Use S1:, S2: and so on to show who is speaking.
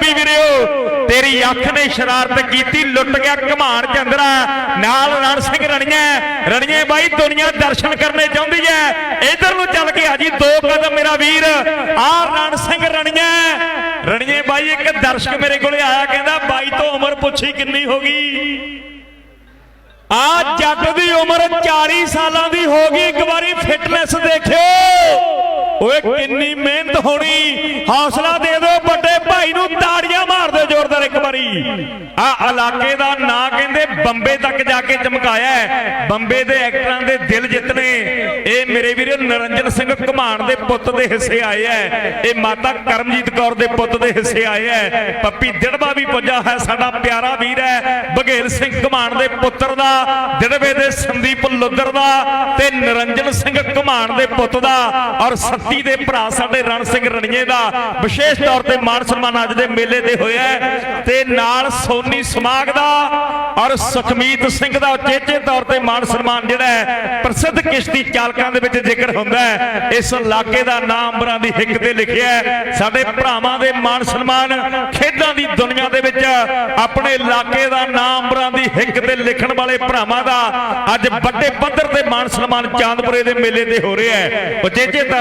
S1: ਪੰਜਾਬੀ ਵੀਰਿਓ, ਤੇਰੀ ਅੱਖ ਨੇ ਸ਼ਰਾਰਤ ਕੀਤੀ, ਲੁੱਟ ਗਿਆ ਘਮਾਣ ਚੰਦਰਾ ਨਾਲ ਰਣ ਸਿੰਘ ਰਣੀਆਂ ਰਣੀਏ ਬਾਈ, ਦੁਨੀਆ ਦਰਸ਼ਨ ਕਰਨੇ ਚਾਹੁੰਦੀ ਐ ਇਧਰ ਨੂੰ ਚੱਲ ਕੇ ਆ ਜੀ, ਦੋ ਕਦਮ ਮੇਰਾ ਵੀਰ। ਆ ਰਣ ਸਿੰਘ ਰਣੀਆਂ ਰਣੀਏ ਬਾਈ, ਇੱਕ ਦਰਸ਼ਕ ਮੇਰੇ ਕੋਲੇ ਆਇਆ, ਕਹਿੰਦਾ, ਬਾਈ ਤੋਂ ਉਮਰ ਪੁੱਛੀ ਕਿੰਨੀ ਹੋ ਗਈ? ਆ ਜੱਟ ਦੀ ਉਮਰ 40 ਸਾਲਾਂ ਦੀ ਹੋ ਗਈ। ਇੱਕ ਵਾਰੀ ਫਿਟਨੈਸ ਦੇਖਿਓ। ਓਏ, ਕਿੰਨੀ ਮਿਹਨਤ ਹੋਣੀ। ਹੌਸਲਾ ਦੇ ਦਿਓ ਵੱਡੇ ਭਾਈ ਨੂੰ ਤਾੜੀਆਂ ਮਾਰ ਦਿਓ ਜ਼ੋਰਦਾਰ ਇੱਕ ਵਾਰੀ ਆ ਇਲਾਕੇ ਦਾ ਨਾਂ ਕਹਿੰਦੇ ਬੰਬੇ ਤੱਕ ਜਾ ਕੇ ਚਮਕਾਇਆ ਬੰਬੇ ਦੇ ਐਕਟਰਾਂ ਦੇ ਦਿਲ ਜਿੱਤਨੇ ਇਹ ਮੇਰੇ ਵੀਰੇ ਨਰਿੰਜਨ ਸਿੰਘ ਘਮਾਣ ਦੇ ਪੁੱਤ ਦੇ ਹਿੱਸੇ ਆਏ ਐ ਇਹ ਮਾਤਾ ਕਰਮਜੀਤ ਕੌਰ ਦੇ ਪੁੱਤ ਦੇ ਹਿੱਸੇ ਆਏ ਐ ਪੱਪੀ ਦਿੜਬਾ ਵੀ ਪੁੱਜਾ ਹੈ, ਸਾਡਾ ਪਿਆਰਾ ਵੀਰ ਹੈ। ਬਘੇਲ ਸਿੰਘ ਘਮਾਣ ਦੇ ਪੁੱਤਰ ਦਾ ਦਿੜਵੇ ਦੇ ਸੰਦੀਪ ਲੁੱਦਰ ਦਾ ਤੇ ਨਰਿੰਜਨ ਸਿੰਘ ਘਮਾਣ ਦੇ ਪੁੱਤ ਦਾ ਔਰ ਸੱਤੀ ਦੇ ਭਰਾ ਸਾਡੇ ਰਣ ਸਿੰਘ ਰਣੀਏ ਦਾ। ਵਿਸ਼ੇਸ਼ ਤੌਰ ਤੇ ਮਾਨ ਸਨਮਾਨ ਅੱਜ ਦੇ ਮੇਲੇ ਤੇ ਹੋਇਆ ਤੇ ਨਾਲ ਸੋਨੀ ਸਮਾਗ ਦਾ ਔਰ ਸੁਖਮੀਤ ਸਿੰਘ ਦਾ ਉਚੇਚੇ ਤੌਰ ਤੇ ਮਾਨ ਸਨਮਾਨ ਜਿਹੜਾ ਹੈ, ਪ੍ਰਸਿੱਧ ਕਿਸ਼ਤੀ ਚਾਲਕਾਂ ਦੇ ਵਿੱਚ ਜ਼ਿਕਰ ਹੁੰਦਾ ਹੈ। ਇਸ ਇਲਾਕੇ ਦਾ ਨਾਮ ਅੰਬਰਾਂ ਦੀ ਹਿੱਕ ਤੇ ਲਿਖਿਆ ਸਾਡੇ ਭਰਾਵਾਂ ਦੇ ਮਾਨ ਸਨਮਾਨ ਖੇਡਾਂ ਦੀ ਦੁਨੀਆ ਦੇ ਵਿੱਚ ਆਪਣੇ ਇਲਾਕੇ ਦਾ ਨਾਮ ਅੰਬਰਾਂ ਦੀ ਹਿੱਕ ਤੇ ਲਿਖਣ ਵਾਲੇ ਭਰਾਵਾਂ ਦਾ ਅੱਜ ਵੱਡੇ ਪੱਧਰ ਤੇ ਮਾਨ ਸਨਮਾਨ ਚਾਂਦਪੁਰੇ ਦੇ ਮੇਲੇ ਤੇ ਹੋ ਰਿਹਾ ਹੈ। ਉਚੇਚੇ ਤੌਰ